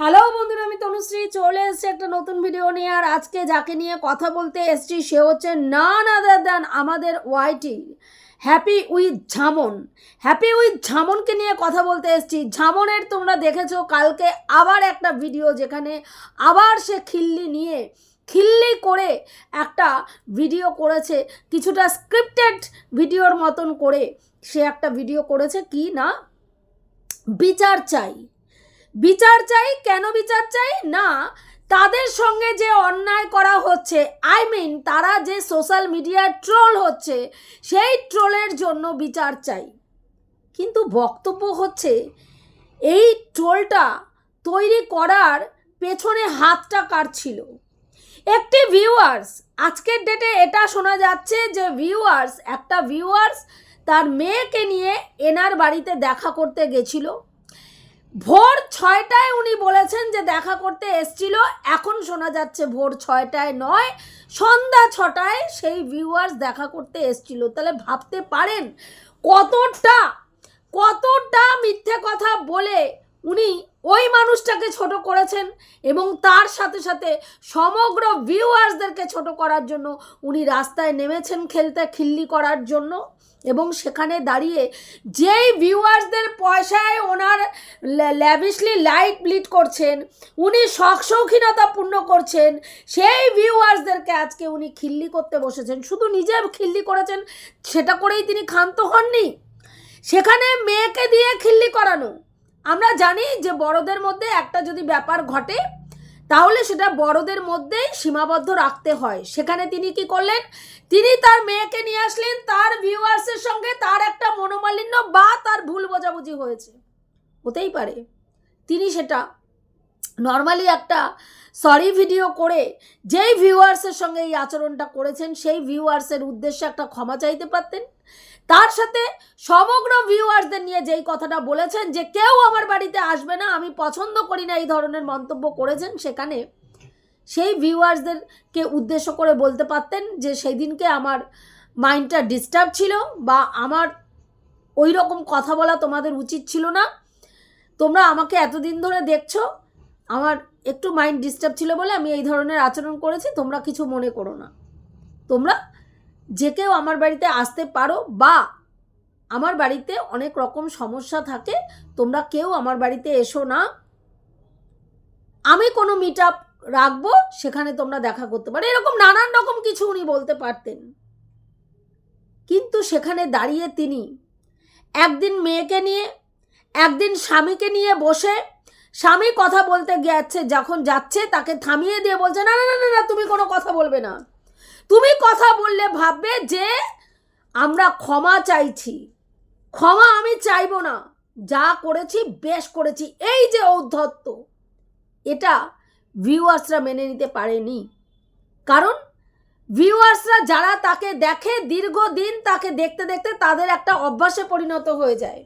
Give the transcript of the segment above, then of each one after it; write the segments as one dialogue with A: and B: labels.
A: Hello বন্ধুরা, আমি তনুশ্রী। চলে এসেছি একটা নতুন ভিডিও নিয়ে, আর আজকে যাকে নিয়ে কথা বলতে এসেছি, সে হচ্ছে নান আদার দ্যান আমাদের ওয়াইটি happy with Jhaman happy with ঝামনকে নিয়ে কথা বলতে এসেছি। ঝামনের তোমরা দেখেছ, কালকে আবার একটা ভিডিও যেখানে আবার সে খিল্লি নিয়ে খিল্লি করে একটা ভিডিও করেছে, কিছুটা স্ক্রিপ্টেড ভিডিওর মতন করে সে একটা ভিডিও করেছে, কি না? বিচার চাই। বিচার চাই, কেন বিচার চাই? না, তাদের সঙ্গে যে অন্যায় করা হচ্ছে আই মিন তারা যে সোশ্যাল মিডিয়ায় ট্রোল হচ্ছে, সেই ট্রোলের জন্য বিচার চাই। কিন্তু বক্তব্য হচ্ছে, এই ট্রোলটা তৈরি করার পেছনে হাতটা কার ছিল? একটি ভিউয়ার্স আজকের ডেটে এটা শোনা যাচ্ছে যে ভিউয়ার্স একটা ভিউয়ার্স তার মেয়েকে নিয়ে এনার বাড়িতে দেখা করতে গেছিল। ভোর ছয়টায় উনি বলেছেন যে দেখা করতে এসছিল। এখন শোনা যাচ্ছে ভোর ছয়টায় নয়, সন্ধ্যা ছটায় সেই ভিউয়ার্স দেখা করতে এসছিল। তাহলে ভাবতে পারেন কতটা কতটা মিথ্যে কথা বলে উনি ওই মানুষটাকে ছোট করেছেন এবং তার সাথে সাথে সমগ্র ভিউয়ার্সদেরকে ছোট করার জন্য উনি রাস্তায় নেমেছেন খেলতে, খিল্লি করার জন্য। এবং সেখানে দাঁড়িয়ে যেই ভিউয়ার্সদের পয়সায় ওনার ল্যাভিশলি লাইট ব্লিড করছেন, উনি শখ শৌখিনতা পূর্ণ করছেন, সেই ভিউয়ার্সদেরকে আজকে উনি খিল্লি করতে বসেছেন। শুধু নিজে খিল্লি করেছেন, সেটা করেই তিনি ক্ষান্ত হননি। সেখানে মেয়েকে দিয়ে খিল্লি করানো। আমরা জানি যে বড়দের মধ্যে একটা যদি ব্যাপার ঘটে তাহলে সেটা বড়দের মধ্যেই সীমাবদ্ধ রাখতে হয়। সেখানে তিনি কি করলেন? তিনি তার মেয়েকে নিয়ে আসলেন, তার ভিউয়ার্সের সঙ্গে তার একটা মনোমালিন্য বা তার ভুল বোঝাবুঝি হয়েছে। হতেই পারে। তিনি সেটা নর্মালি একটা সরি ভিডিও করে যেই ভিউয়ার্সের সঙ্গে এই আচরণটা করেছেন, সেই ভিউয়ার্সের উদ্দেশ্যে একটা ক্ষমা চাইতে পারতেন। তার সাথে সমগ্র ভিউয়ার্সদের নিয়ে যেই কথাটা বলেছেন যে, কেউ আমার বাড়িতে আসবে না, আমি পছন্দ করি না এই ধরনের মন্তব্য করেছেন, সেখানে সেই ভিউয়ার্সদেরকে উদ্দেশ্য করে বলতে পারতেন যে সেই দিনকে আমার মাইন্ডটা ডিস্টার্ব ছিল বা আমার ওই রকম কথা বলা তোমাদের উচিত ছিল না। তোমরা আমাকে এতদিন ধরে দেখছ, আমার একটু মাইন্ড ডিস্টার্ব ছিল বলে আমি এই ধরনের আচরণ করেছি, তোমরা কিছু মনে করো না। তোমরা যে কেউ আমার বাড়িতে আসতে পারো বা আমার বাড়িতে অনেক রকম সমস্যা থাকে, তোমরা কেউ আমার বাড়িতে এসো না। আমি কোনো মিট আপ রাখব, সেখানে তোমরা দেখা করতে পারো। এরকম নানান রকম কিছু উনি বলতে পারতেন। কিন্তু সেখানে দাঁড়িয়ে তিনি একদিন মেয়েকে নিয়ে, একদিন স্বামীকে নিয়ে বসে স্বামী কথা বলতে গেছে যখন যাচ্ছে তাকে থামিয়ে দিয়ে বলছে না না না না, তুমি কোনো কথা বলবে না। তুমি কথা বললে ভাববে যে আমরা ক্ষমা চাইছি। ক্ষমা আমি চাইব না। যা করেছি বেশ করেছি। এই যে ঔদ্ধত্য এটা ভিউয়ার্সরা মেনে নিতে পারেনি। কারণ ভিউয়ার্সরা যারা তাকে দেখে দীর্ঘদিন তাকে দেখতে দেখতে তাদের একটা অভ্যাসে পরিণত হয়ে যায়।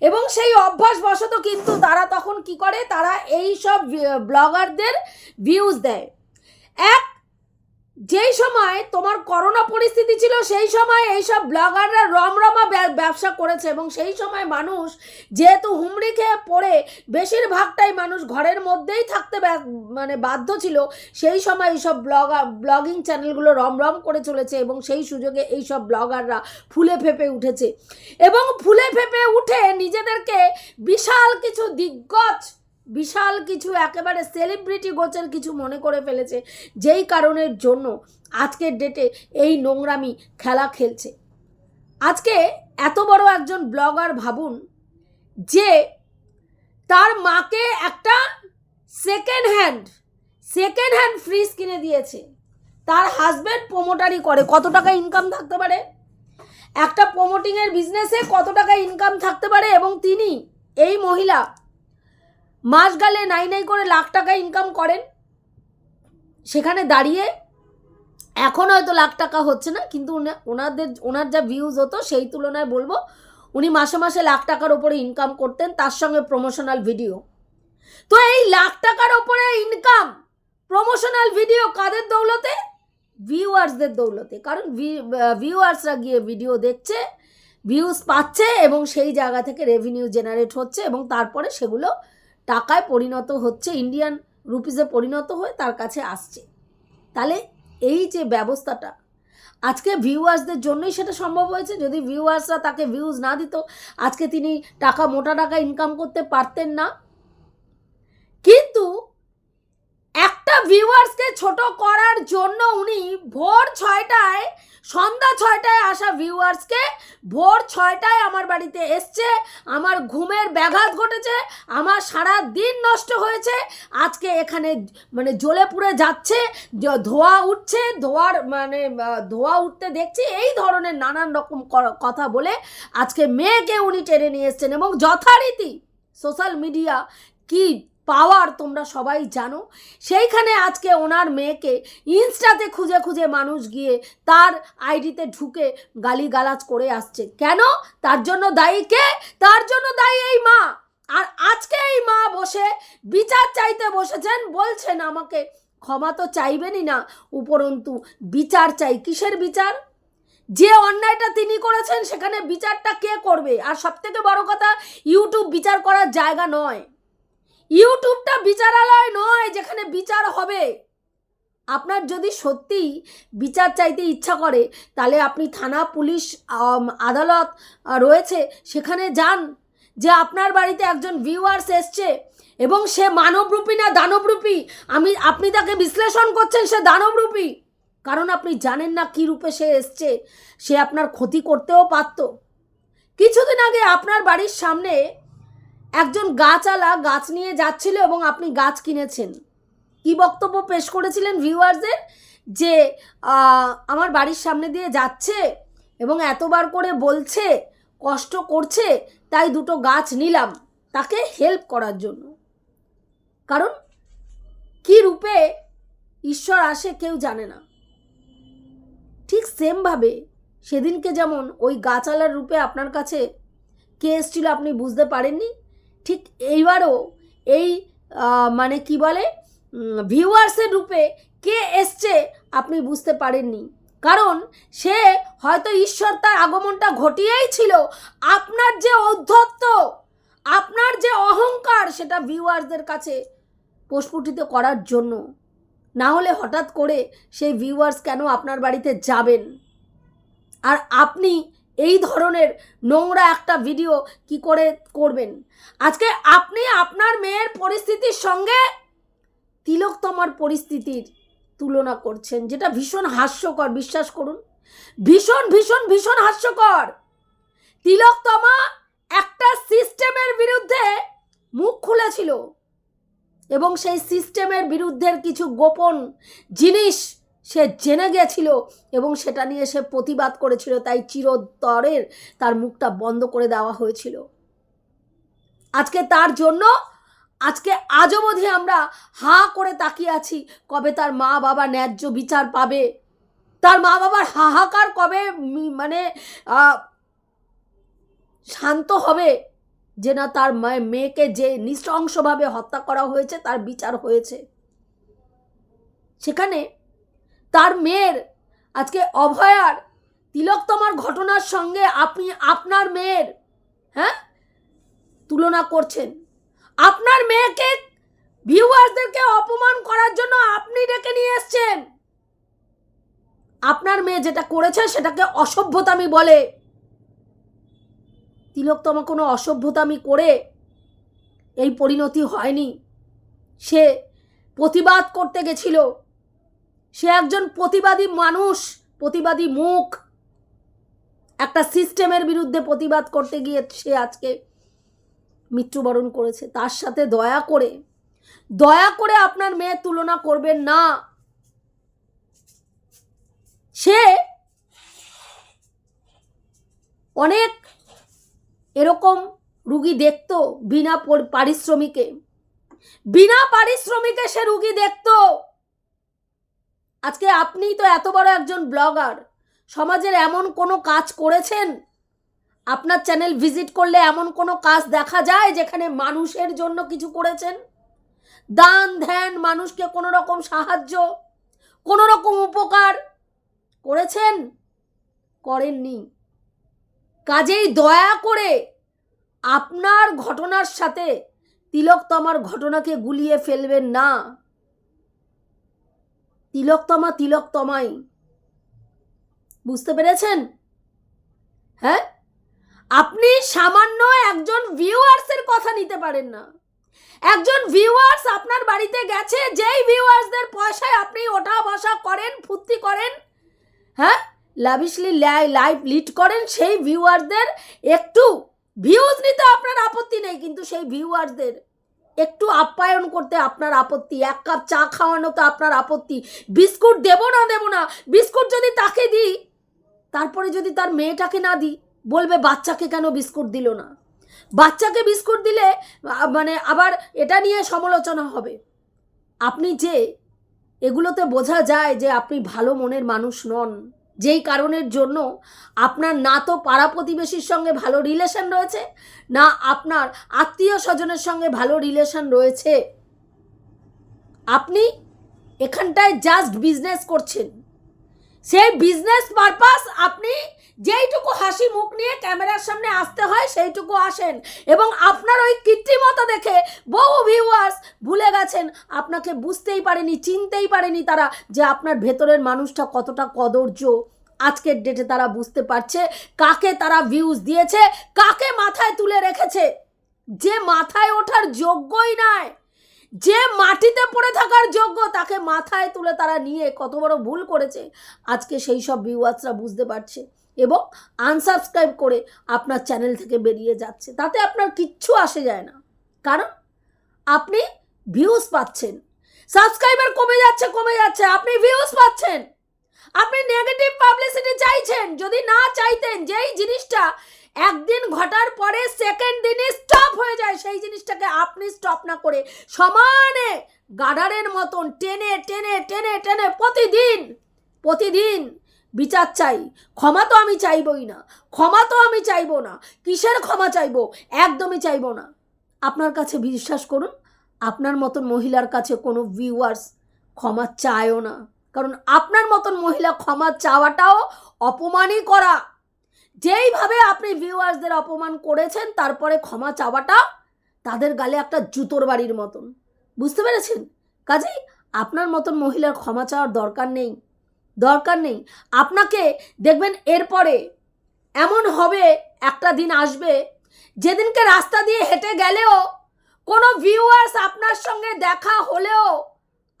A: এবং সেই অভ্যাসবশত কিন্তু তারা তখন কি করে? তারা এই সব ব্লগারদের ভিউজ দেয়। এক যেই সময় তোমার করোনা পরিস্থিতি ছিল, সেই সময় এইসব ব্লগাররা রমরমা ব্যা- ব্যবসা করেছে এবং সেই সময় মানুষ যেহেতু হুমড়ি খেয়ে পড়ে, বেশিরভাগটাই মানুষ ঘরের মধ্যেই থাকতে মানে বাধ্য ছিল। সেই সময় এইসব ব্লগার ব্লগিং চ্যানেলগুলো রমরম করে চলেছে এবং সেই সুযোগে এইসব ব্লগাররা ফুলে ফেপে উঠেছে। এবং ফুলে ফেপে উঠে নিজেদেরকে বিশাল কিছু দিগ্গজ বিশাল কিছু, একেবারে সেলিব্রিটি গোছের কিছু মনে করে ফেলেছে, যেই কারণের জন্য আজকের ডেটে এই নোংরামি খেলা খেলছে। আজকে এত বড় একজন ব্লগার ভাবুন, যে তার মাকে একটা second hand second hand fridge কিনে দিয়েছে। তার হাজব্যান্ড প্রোমোটারি করে, কত টাকা ইনকাম থাকতে পারে? একটা প্রোমোটিংয়ের বিজনেসে কত টাকা ইনকাম থাকতে পারে? এবং তিনি, এই মহিলা মাস গেলে নাই নাই করে লাখ টাকা ইনকাম করেন। সেখানে দাঁড়িয়ে এখন হয়তো লাখ টাকা হচ্ছে না, কিন্তু ওনাদের ওনার যা ভিউজ হতো সেই তুলনায় বলব, উনি মাসে মাসে লাখ টাকার ওপরে ইনকাম করতেন, তার সঙ্গে প্রমোশনাল ভিডিও তো এই লাখ টাকার ওপরে ইনকাম প্রমোশনাল ভিডিও কাদের দৌলতে? ভিউয়ার্সদের দৌলতে। কারণ ভিউয়ার্সরা গিয়ে ভিডিও দেখছে ভিউজ পাচ্ছে এবং সেই জায়গা থেকে রেভিনিউ জেনারেট হচ্ছে এবং তারপরে সেগুলো টাকায় পরিণত হচ্ছে ইন্ডিয়ান রুপিসে পরিণত হয়ে তার কাছে আসছে। তাহলে এই যে ব্যবস্থাটা, আজকে ভিউয়ার্সদের জন্যই সেটা সম্ভব হয়েছে। যদি ভিউয়ার্সরা তাকে ভিউজ না দিত, আজকে তিনি টাকা, মোটা টাকা ইনকাম করতে পারতেন না। কিন্তু ভিউয়ার্সকে ছোট করার জন্য উনি ভোর ছয়টায়, সন্ধ্যা ছয়টায় আসা ভিউয়ার্সকে ভোর ছয়টায় আমার বাড়িতে এসছে। আমার ঘুমের ব্যাঘাত ঘটেছে, আমার সারা দিন নষ্ট হয়েছে। আজকে এখানে মানে জ্বলে পুড়ে যাচ্ছে, ধোঁয়া উঠছে, ধোয়ার মানে ধোঁয়া উঠতে দেখছি, এই ধরনের নানান রকম কথা বলে আজকে মেয়েকে উনি টেনে নিয়ে এসছেন এবং যথারীতি সোশ্যাল মিডিয়া কি পাওয়ার তোমরা সবাই জানো। সেইখানে আজকে ওনার মেয়েকে ইনস্টাতে খুঁজে খুঁজে মানুষ গিয়ে তার আইডিতে ঢুকে গালিগালাজ করে আসছে। কেন? তার জন্য দায়ী কে? তার জন্য দায়ী এই মা। আর আজকে এই মা বসে বিচার চাইতে বসেছেন, বলছেন আমাকে, ক্ষমা তো চাইবেনই না, উপরন্তু বিচার চাই। কিসের বিচার? যে অন্যায়টা তিনি করেছেন, সেখানে বিচারটা কে করবে? আর সব থেকে বড় কথা, ইউটিউব বিচার করার জায়গা নয়। ইউটিউবটা বিচারালয় নয়, যেখানে বিচার হবে। আপনার যদি সত্যি বিচার চাইতে ইচ্ছা করে, তাহলে আপনি থানা, পুলিশ আদালত রয়েছে, সেখানে যান যে আপনার বাড়িতে একজন ভিউয়ার্স এসছে এবং সে মানবরূপী না দানবরূপী? আমি, আপনি তাকে বিশ্লেষণ করছেন সে দানবরূপী? কারণ আপনি জানেন না কী রূপে সে এসছে, সে আপনার ক্ষতি করতেও পারত। কিছুদিন আগে আপনার বাড়ির সামনে একজন গাছওয়ালা গাছ নিয়ে যাচ্ছিল এবং আপনি গাছ কিনেছেন। কি বক্তব্য পেশ করেছিলেন ভিউয়ার্সদের? যে আমার বাড়ির সামনে দিয়ে যাচ্ছে এবং এতবার করে বলছে, কষ্ট করছে, তাই দুটো গাছ নিলাম তাকে হেল্প করার জন্য। কারণ কি রূপে ঈশ্বর আসে কেউ জানে না। ঠিক সেমভাবে সেদিনকে যেমন ওই গাছালার রূপে আপনার কাছে কে এসেছিল আপনি বুঝতে পারেননি? ঠিক এইবারও এই মানে কি বলে ভিউয়ার্সের রূপে কে এসছে আপনি বুঝতে পারেননি। কারণ সে হয়তো ঈশ্বর তার আগমনটা ঘটিয়েই ছিল। আপনার যে ঔদ্ধত্য, আপনার যে অহংকার সেটা ভিউয়ার্সদের কাছে প্রস্ফুটিত করার জন্য। না হলে হঠাৎ করে সেই ভিউয়ার্স কেন আপনার বাড়িতে যাবেন? আর আপনি এই ধরনের নোংরা একটা ভিডিও কি করে করবেন? আজকে আপনি আপনার মেয়ের পরিস্থিতির সঙ্গে তিলকতমার পরিস্থিতির তুলনা করছেন, যেটা ভীষণ হাস্যকর, বিশ্বাস করুন। ভীষণ ভীষণ ভীষণ হাস্যকর। তিলকতমা একটা সিস্টেমের বিরুদ্ধে মুখ খুলেছিল এবং সেই সিস্টেমের বিরুদ্ধের কিছু গোপন জিনিস সে জেনে গেছিল এবং সেটা নিয়ে সে প্রতিবাদ করেছিল, তাই চিরতরের তার মুখটা বন্ধ করে দেওয়া হয়েছিল। আজকে তার জন্য, আজকে আজ অবধি আমরা হা করে তাকিয়ে আছি কবে তার মা বাবা ন্যায্য বিচার পাবে। তার মা বাবার হাহাকার কবে মানে শান্ত হবে যে না তার মেয়েকে যে নৃশংসভাবে হত্যা করা হয়েছে তার বিচার হয়েছে। সেখানে তার মেয়ের, আজকে অভয়ার তিলকতমার ঘটনার সঙ্গে আপনি, আপনার মেয়ের হ্যাঁ? তুলনা করছেন। আপনার মেয়েকে ভিউয়ার্সদেরকে অপমান করার জন্য আপনি ডেকে নিয়ে এসছেন। আপনার মেয়ে যেটা করেছে সেটাকে অসভ্যতামি বলে। তিলোত্তমা কোনো অসভ্যতামি করে এই পরিণতি হয়নি। সে প্রতিবাদ করতে গেছিল। সে একজন প্রতিবাদী মানুষ, প্রতিবাদী মুখ। একটা সিস্টেমের বিরুদ্ধে প্রতিবাদ করতে গিয়ে সে আজকে মৃত্যুবরণ করেছে। তার সাথে দয়া করে দয়া করে আপনার মেয়ের তুলনা করবেন না। সে অনেক এরকম রুগী দেখত বিনা পারিশ্রমিকে। বিনা পারিশ্রমিকে সে রুগী দেখতো। আজকে আপনিই তো এত বড় একজন ব্লগার। সমাজের এমন কোনো কাজ করেছেন? আপনার চ্যানেল ভিজিট করলে এমন কোনো কাজ দেখা যায় যেখানে মানুষের জন্য কিছু করেছেন? দান, ধ্যান, মানুষকে কোনো রকম সাহায্য কোনো রকম উপকার করেছেন? করেননি। কাজেই দয়া করে আপনার ঘটনার সাথে তিলক তিলকতমার ঘটনাকে গুলিয়ে ফেলবেন না। তিলকতমা, তিলকতমাই। বুঝতে পেরেছেন? হ্যাঁ? আপনি সামান্য একজন ভিউয়ার্সের কথা নিতে পারেন না। একজন ভিউয়ার্স আপনার বাড়িতে গেছে, যেই ভিউয়ার্সদের পয়সায় আপনি ওঠা বসা করেন, ফুর্তি করেন হ্যাঁ? লাভিশলি লাইভ লিড করেন, সেই ভিউয়ারদের একটু ভিউজ নিতে আপনার আপত্তি নেই, কিন্তু সেই ভিউয়ারদের একটু আপ্যায়ন করতে আপনার আপত্তি। এক কাপ চা খাওয়ানো তো আপনার আপত্তি। বিস্কুট দেবো না দেবো না? বিস্কুট যদি তাকে দিই, তারপরে যদি তার মেয়েটাকে না দিই, বলবে বাচ্চাকে কেন বিস্কুট দিল না? বাচ্চাকে বিস্কুট দিলে মানে আবার এটা নিয়ে সমালোচনা হবে। আপনি যে, এগুলোতে বোঝা যায় যে আপনি ভালো মনের মানুষ নন। যেই কারণের জন্য আপনার না তো পাড়া প্রতিবেশীর সঙ্গে ভালো রিলেশন রয়েছে, না আপনার আত্মীয় স্বজনের সঙ্গে ভালো রিলেশন রয়েছে। আপনি এখানটায় জাস্ট বিজনেস করছেন। সেই বিজনেস পারপাস আপনি যেইটুকু হাসি মুখ নিয়ে ক্যামেরার সামনে আসতে হয় সেইটুকু আসেন এবং আপনার ওই কৃত্রিমতা দেখে বহু ভিউয়ার্স ভুলে গেছেন, আপনাকে বুঝতেই পারেনি, চিনতেই পারেনি তারা যে আপনার ভেতরের মানুষটা কতটা কদর্য। আজকের ডেটে তারা বুঝতে পারছে কাকে তারা ভিউজ দিয়েছে, কাকে মাথায় তুলে রেখেছে। যে মাথায় ওঠার যোগ্যই নয় যে মাটিতে পড়ে থাকার যোগ্য তাকে মাথায় তুলে তারা নিয়ে কত বড় ভুল করেছে। আজকে সেই সব ভিউয়ার্সরা বুঝতে পারছে এবং আনসাবস্ক্রাইব করে আপনার চ্যানেল থেকে বেরিয়ে যাচ্ছে। তাতে আপনার কিচ্ছু আসে যায় না। কারণ আপনি ভিউজ পাচ্ছেন। সাবস্ক্রাইবার কমে যাচ্ছে কমে যাচ্ছে। আপনি ভিউজ পাচ্ছেন। আপনি নেগেটিভ পাবলিসিটি চাইছেন। যদি না চাইতেন, যেই জিনিসটা একদিন ঘটার পরে সেকেন্ড দিনই স্টপ হয়ে যায়, সেই জিনিসটাকে আপনি স্টপ না করে সমানে গাডারের মতন টেনে টেনে টেনে টেনে প্রতিদিন প্রতিদিন বিচার চাই। ক্ষমা তো আমি চাইবই না। ক্ষমা তো আমি চাইব না। কিসের ক্ষমা চাইব? একদমই চাইব না। আপনার কাছে বিশ্বাস করুন, আপনার মতন মহিলার কাছে কোনো ভিউয়ার্স ক্ষমা চায়ও না। কারণ আপনার মতন মহিলা ক্ষমা চাওয়াটাও অপমানই করা। যেইভাবে আপনি ভিউয়ার্সদের অপমান করেছেন, তারপরে ক্ষমা চাওয়াটা তাদের গালে একটা জুতোর বাড়ির মতন। বুঝতে পেরেছেন? কাজেই আপনার মতন মহিলার ক্ষমা চাওয়ার দরকার নেই। দরকার নেই। আপনাকে দেখবেন এরপরে এমন হবে, একটা দিন আসবে, যেদিনকে রাস্তা দিয়ে হেঁটে গেলেও কোনো ভিউয়ার্স আপনার সঙ্গে দেখা হলেও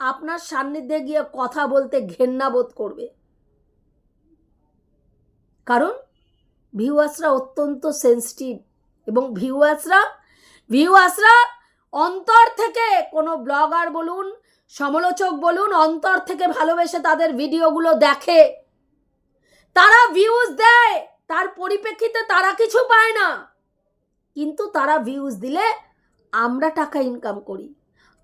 A: আপনার সান্নিধ্যে গিয়ে কথা বলতে ঘেন্না বোধ করবে। কারণ ভিউয়ার্সরা অত্যন্ত সেন্সিটিভ এবং ভিউয়ার্সরা ভিউয়ার্সরা অন্তর থেকে কোনো ব্লগার বলুন, সমালোচক বলুন, অন্তর থেকে ভালোবেসে তাদের ভিডিওগুলো দেখে। তারা ভিউজ দেয়, তার পরিপ্রেক্ষিতে তারা কিছু পায় না। কিন্তু তারা ভিউজ দিলে আমরা টাকা ইনকাম করি।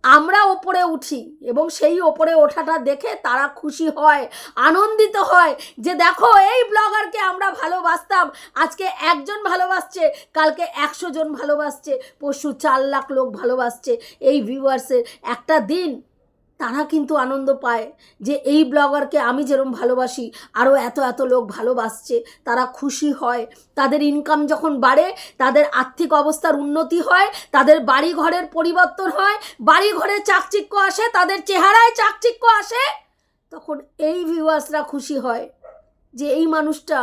A: আমরা ওপরে উঠি এবং সেই ওপরে ওঠাটা দেখে তারা খুশি হয়, আনন্দিত হয় যে দেখো এই ব্লগারকে আমরা ভালোবাসতাম। আজকে একজন ভালোবাসছে, কালকে একশো জন ভালোবাসছে, পরশু চার লাখ লোক ভালোবাসছে। এই ভিউয়ার্সের একটা দিন তারা কিন্তু আনন্দ পায় যে এই ব্লগারকে আমি যেরকম ভালোবাসি আরও এত এত লোক ভালোবাসছে, তারা খুশি হয়। তাদের ইনকাম যখন বাড়ে, তাদের আর্থিক অবস্থার উন্নতি হয়, তাদের বাড়ি ঘরের পরিবর্তন হয় বাড়ি ঘরে চাকচিক্য আসে, তাদের চেহারায় চাকচিক্য আসে, তখন এই ভিউয়ার্সরা খুশি হয় যে এই মানুষটা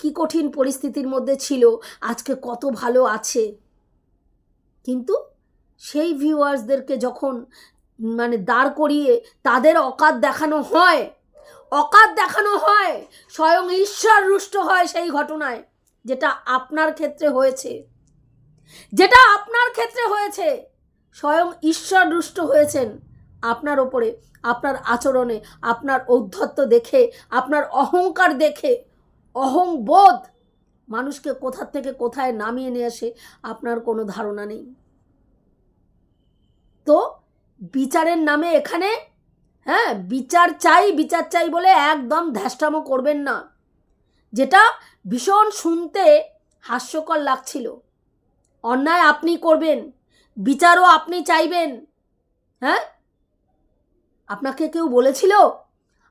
A: কি কঠিন পরিস্থিতির মধ্যে ছিল, আজকে কত ভালো আছে। কিন্তু সেই ভিউয়ার্সদেরকে যখন মানে দাঁড় করিয়ে তাদের অকাত দেখানো হয়। অকাত দেখানো হয়, স্বয়ং ঈশ্বর রুষ্ট হয় সেই ঘটনায়, যেটা আপনার ক্ষেত্রে হয়েছে। যেটা আপনার ক্ষেত্রে হয়েছে, স্বয়ং ঈশ্বর রুষ্ট হয়েছেন আপনার ওপরে, আপনার আচরণে, আপনার ঔদ্ধত্য দেখে, আপনার অহংকার দেখে, অহংবোধ। মানুষকে কোথার থেকে কোথায় নামিয়ে নিয়ে আসে, আপনার কোনো ধারণা নেই। তো বিচারের নামে এখানে? হ্যাঁ বিচার চাই বিচার চাই বলে একদম ধ্যাষ্টামো করবেন না। যেটা ভীষণ শুনতে হাস্যকর লাগছিল। অন্যায় আপনি করবেন, বিচারও আপনি চাইবেন। হ্যাঁ? আপনাকে কেউ বলেছিল?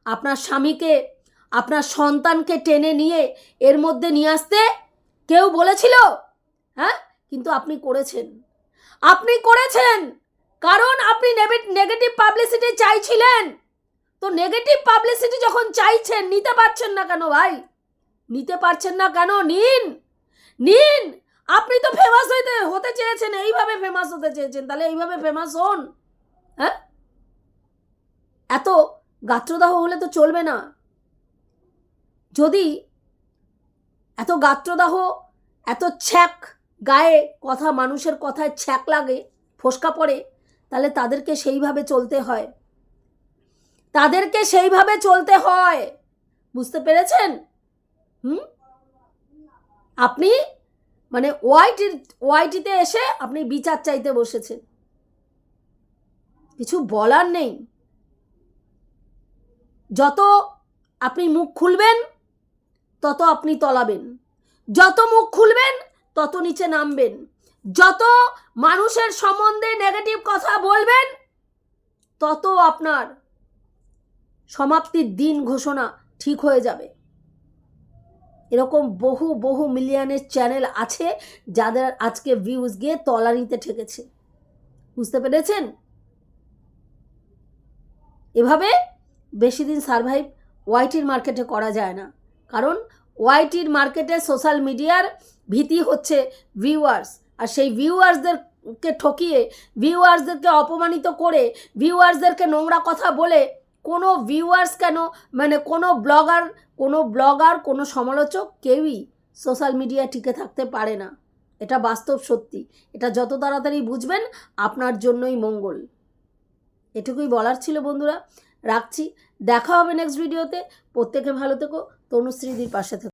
A: আপনার স্বামীকে, আপনার সন্তানকে টেনে নিয়ে এর মধ্যে নিয়ে আসতে কেউ বলেছিল? হ্যাঁ? কিন্তু আপনি করেছেন। আপনি করেছেন! কারণ আপনি নেগেটিভ পাবলিসিটি চাইছিলেন। তো নেগেটিভ পাবলিসিটি যখন চাইছেন, নিতে পারছেন না কেন ভাই? নিতে পারছেন না কেন? নিন। নিন। আপনি তো ফেমাস হইতে হতে চেয়েছেন, এইভাবে ফেমাস হতে চেয়েছেন। তাহলে এইভাবে ফেমাস হন। হ্যাঁ? এত গাত্রদাহ হলে তো চলবে না। যদি এত গাত্রদাহ, এত ছ্যাক গায়ে কথা, মানুষের কথায় ছ্যাক লাগে, ফোসকা পড়ে তাহলে তাদেরকে সেইভাবে চলতে হয়। তাদেরকে সেইভাবে চলতে হয়। বুঝতে পেরেছেন? হুম? আপনি মানে ওয়াইটির ওয়াইটিতে এসে আপনি বিচার চাইতে বসেছেন। কিছু বলার নেই। যত আপনি মুখ খুলবেন, তত আপনি তলাবেন। যত মুখ খুলবেন, তত নিচে নামবেন। যত মানুষের সম্বন্ধে নেগেটিভ কথা বলবেন, তত আপনার সমাপ্তির দিন ঘোষণা ঠিক হয়ে যাবে। এরকম বহু বহু মিলিয়নের চ্যানেল আছে যাদের আজকে ভিউজ গিয়ে তলানিতে ঠেকেছে। বুঝতে পেরেছেন? এভাবে বেশি দিন সার্ভাইভ ওয়াইটির মার্কেটে করা যায় না। কারণ ওয়াইটির মার্কেটে সোশ্যাল মিডিয়ার ভীতি হচ্ছে ভিউয়ার্স আর সেই ভিউয়ার্সদেরকে ঠকিয়ে ভিউয়ার্সদেরকে অপমানিত করে ভিউয়ার্সদেরকে নোংরা কথা বলে, কোনো ভিউয়ার্স কেন মানে কোনো ব্লগার কোনো ব্লগার কোনো সমালোচক কেউই সোশ্যাল মিডিয়া টিকে থাকতে পারে না। এটা বাস্তব সত্যি। এটা যত তাড়াতাড়ি বুঝবেন, আপনার জন্যই মঙ্গল। এটুকুই বলার ছিল বন্ধুরা। রাখছি। দেখা হবে নেক্সট ভিডিওতে প্রত্যেকে ভালো থেকো। তনুশ্রীদির পাশে থেকো।